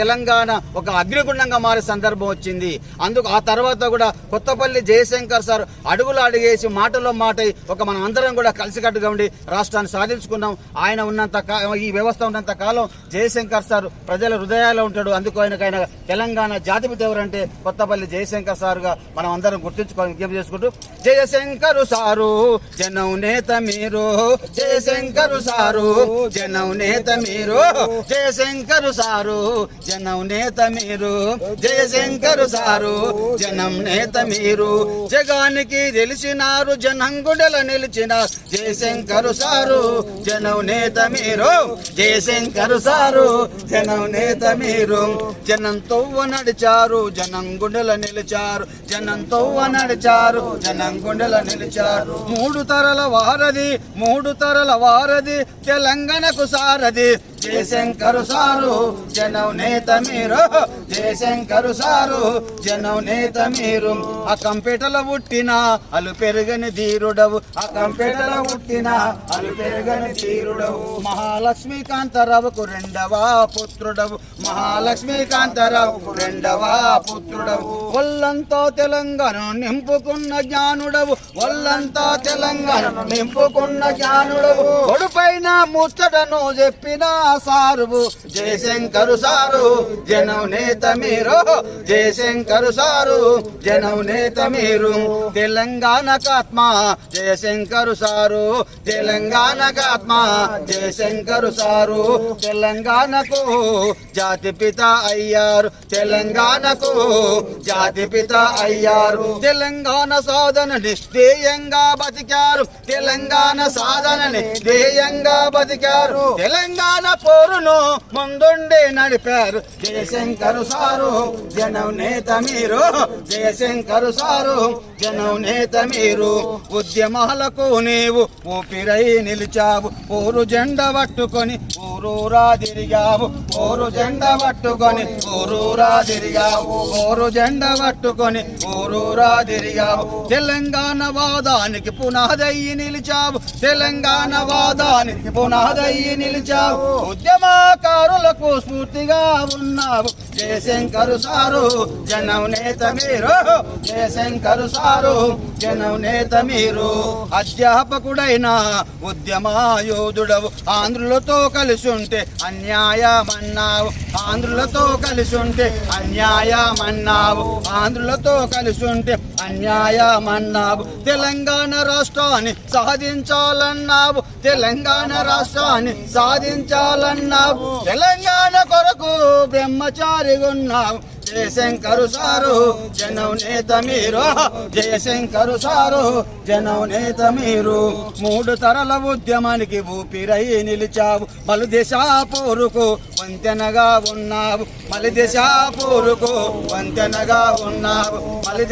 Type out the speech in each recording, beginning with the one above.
తెలంగాణ ఒక అగ్నిగుండంగా మారే సందర్భం వచ్చింది. అందుకు ఆ తర్వాత కూడా కొత్తపల్లి జయశంకర్ సార్ అడుగులు అడిగేసి మాటలో మాట ఒక మనం అందరం కూడా కలిసికట్టుగా ఉండి రాష్ట్రాన్ని సాధించుకున్నాం. ఆయన ఉన్నంత ఈ వ్యవస్థ ఉన్నంత కాలం జయశంకర్ సార్ ప్రజల హృదయాల్లో ఉంటాడు. అందుకు ఆయనకైనా తెలంగాణ జాతిపిత ఎవరంటే కొత్తపల్లి జయశంకర్ సార్గా మనం అందరం గుర్తుంచుకోవాలి విజ్ఞప్తి చేసుకుంటూ జయశంకరు సారు జనం నేత మీరు జయశంకరు సారు జనం నేత మీరు జయశంకరు సారు జనం నేత మీరు జయశంకరు సారు జనం నేత మీరు జగానికి తెలిసినారు జనం గుడల నిలిచిన జయశంకరు సారు జనం నేత మీరు జయశంకరు సారు జనం నేత మీరు జనం తొవ్వ నడిచారు జనం గుండెల నిలిచారు. జనం తొవ్వ నడిచారు జనం గుండెల నిలిచారు. మూడు తరల వారధి మూడు తరల వారధి తెలంగాణకు సారధి. జయశంకరు సారు జనం నేత మీరు. జయశంకరు సారు జనం నేత మీరు. ఆ కంపెటల పుట్టిన అలు పెరగని ధీరుడవు. ఆ కంపెటల పుట్టిన అలు పెరగని ధీరుడవు. మహాలక్ష్మి కాంతారావుకు రెండవ పుత్రుడవు. మహాలక్ష్మి కాంతారావుకు రెండవ పుత్రుడవు. ఒళ్ళంతా తెలంగాణ నింపుకున్న జ్ఞానుడవు. ఒళ్ళంతా తెలంగాణ నింపుకున్న జ్ఞానుడవు. కొడుపైన ముచ్చటను చెప్పిన సారువు. జయశంకరు సారు జనం నేత మీరు. జయశంకరు సారు జనం నేత మీరు. తెలంగాణకాత్మ జయశంకరు సారు తెలంగాణకాత్మ జయశంకరు సారు. తెలంగాణకు జాతి పిత అయ్యారు తెలంగాణకు జాతి పిత అయ్యారు. తెలంగాణ సాధన నిశ్చేయంగా బతికారు తెలంగాణ సాధనని ధ్యేయంగా బతికారు. తెలంగాణ పోరును ముందుండి నడిపారు. జయశంకరు సారు జనం నేత మీరు. జయశంకరు సారు జనం నేత మీరు. ఉద్యమాలకు నీవు ఊపిరై నిలిచావు. ఊరు జెండ పట్టుకొని ఊరూరా తిరిగావు. ఊరు జెండ పట్టుకొని ఊరూరా తిరిగావు. ఊరు జెండ పట్టుకొని ఊరూరా తిరిగావు. తెలంగాణ వాదానికి పునాదయ్యి నిలిచావు. తెలంగాణ వాదానికి పునాదయ్యి నిలిచావు. ఉద్యమకారులకు స్ఫూర్తిగా ఉన్నావు. జయశంకరు సారు జనం నేత మీరు. జయశంకరు సారు జనం నేత మీరు అధ్యాపకుడైన ఉద్యమాయోధుడవు. ఆంధ్రులతో కలిసి ఉంటే అన్యాయమన్నావు. ఆంధ్రులతో కలిసి ఉంటే అన్యాయమన్నావు. ఆంధ్రులతో కలిసి ఉంటే అన్యాయమన్నావు. తెలంగాణ రాష్ట్రాన్ని సాధించాలన్నావు. తెలంగాణ రాష్ట్రాన్ని సాధించాలన్నావు. తెలంగాణ కొరకు బ్రహ్మచారిగున్నావు. జయశంకరు సారు జనౌనేత మీరు. జయశంకరు సారు జనౌనేత మీరు. మూడు తరల ఉద్యమానికి ఊపిరై నిలిచావు. మలు పోరుకు వంతెనగా ఉన్నావు. మలి పోరుకు వంతెనగా ఉన్నావు. మలి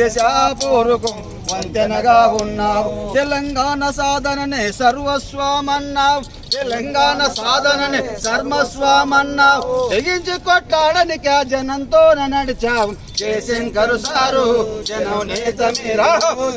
పోరుకు వంతెనగా ఉన్నావు. తెలంగాణ సాధననే సర్వస్వమన్నావు. తెలంగాణ సాధనని సర్వస్వమన్నావు తెగించి కొట్టాడని క్యా జనంతో నడిచావు. జయశంకరు సారు జనం నేత మీరా?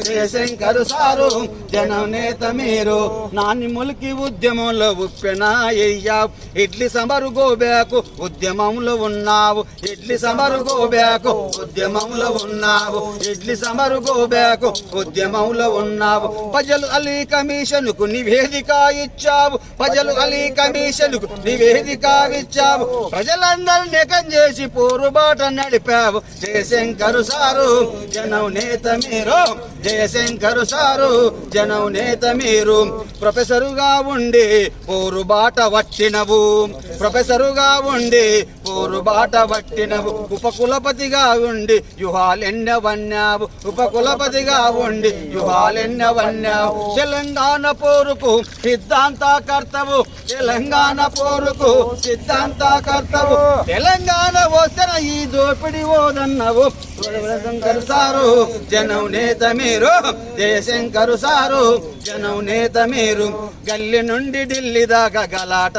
జయశంకరు సారు జనం నేత మీరు? నాని ములికి ఉద్యమంలో ఉప్పెన అయ్యావు. ఇడ్లీ సమరు గోబ్యాకు ఉద్యమంలో ఉన్నావు. ఇడ్లీ సమరు గోబ్యాకు ఉద్యమంలో ఉన్నావు. ఇడ్లీ సమరు గోబ్యాకు ఉద్యమంలో ఉన్నావు. ప్రజలు అలీ కమిషన్కు నివేదిక ఇచ్చావు. ప్రజలు అలీ కమిషన్కు నివేదిక ఇచ్చావు. ప్రజలందరూ ఏకం చేసి పోరుబాట నడిపావు. జయశంకరు సారు జనం నేత మీరు. జయశంకరు సారు జనం నేత మీరు. ప్రొఫెసరుగా ఉండి పోరుబాట వచ్చినవు. ప్రొఫెసరుగా ఉండి పోరుబాట పట్టినవు. ఉపకులపతిగా ఉండి యుహాలెన్నవన్నావు ఉపకులపతిగా ఉండి యుహాలెన్నవన్నావు తెలంగాణ పోరుకు సిద్ధాంతకర్తవు. తెలంగాణ పోరుకు సిద్ధాంత కర్తవు తెలంగాణ వస్తున్న ఈ దోపిడి ఓదన్నవు. శంకరు సారు జనం నేత మీరు జయశంకరు సారు జనం నేత మీరు. గల్లె నుండి ఢిల్లీ దాకా గలాట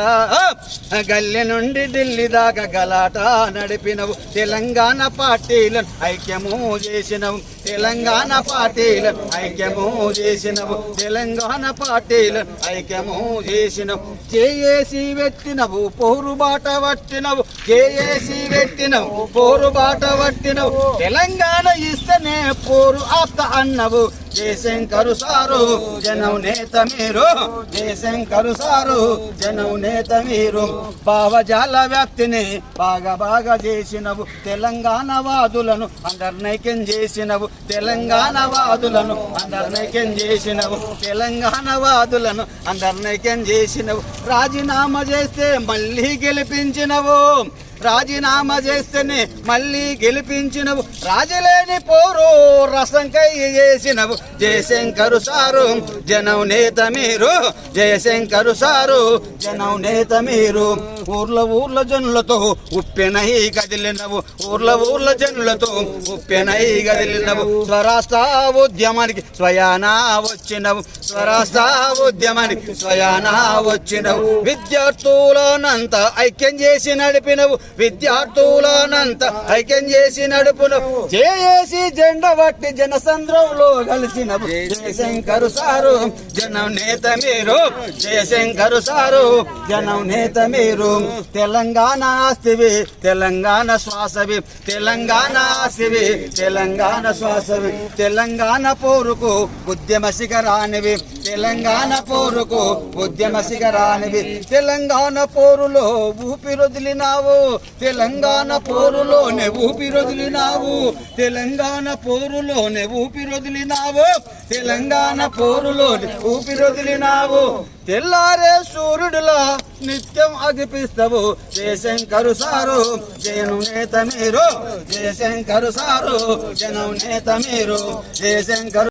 గల్లె నుండి ఢిల్లీ దాకా గలాట నడిపినవు. తెలంగాణ పార్టీలను ఐక్యము చేసినవు. తెలంగాణ పార్టీలను ఐక్యము చేసినవు. తెలంగాణ పార్టీలను ఐక్యము చేసినవు. చేసి పెట్టినవు పోరుబాట పట్టినవు. కేఏసీ పెట్టినవు పోరు బాట పట్టినవు తెలంగాణ ఇస్తేనే పోరు ఆప్త అన్నవు. జయశంకరు సారు జనం నేత మీరు. జయశంకరు సారు జనం నేత మీరు. భావజాల వ్యాప్తిని బాగా బాగా చేసినవు. తెలంగాణ వాదులను అందరినైక్యం చేసినవు. తెలంగాణ వాదులను అందరినైక్యం చేసినవు. తెలంగాణ వాదులను అందరినైక్యం చేసినవు. రాజీనామా చేస్తే మళ్ళీ గెలిపించినవు. రాజీనామా చేస్తేనే మళ్ళీ గెలిపించినవు. రాజులేని పోరు రసంకై చేసినవు జయశంకరు సారు జనం నేత మీరు. జయశంకరు సారు జనం నేత మీరు. ఊర్ల ఊర్ల జనులతో ఉప్పెనై కదిలినవు ఊర్ల ఊర్ల జనులతో ఉప్పెనై కదిలినవు స్వరాష్ట్ర ఉద్యమానికి స్వయానా వచ్చినవు. స్వరాష్ట్ర ఉద్యమానికి స్వయానా వచ్చినవు. విద్యార్థులనంత ఐక్యం చేసి నడిపినవు. విద్యార్థులనంత ఐక్యం చేసి నడుపును. జేఏసి జెండ వట్టి జనసంద్రంలో కలిసిన జయశంకరు సారు జనం నేత మీరు. జయశంకరు సారు జనం నేత మీరు. తెలంగాణ ఆస్తివి తెలంగాణ శ్వాసవి తెలంగాణ ఆస్తివి తెలంగాణ శ్వాసవి తెలంగాణ పోరుకు ఉద్యమ శిఖరానివి. తెలంగాణ పోరుకు ఉద్యమ శిఖరానివి. తెలంగాణ పోరులో ఊపిరొదిలినావు. తెలంగాణ పోరులోనే ఊపిరొదిలినావు తెలంగాణ పోరులోనే ఊపిరొదిలినావు తెలంగాణ పోరులోనే ఊపిరొదిలినావు తెల్లారే సూర్యుడులా నిత్యం అగిపిస్తావు. జయశంకరు సారు జయను నేత మీరు. జయశంకరు సారు జనం నేత మీరు. జయశంకరు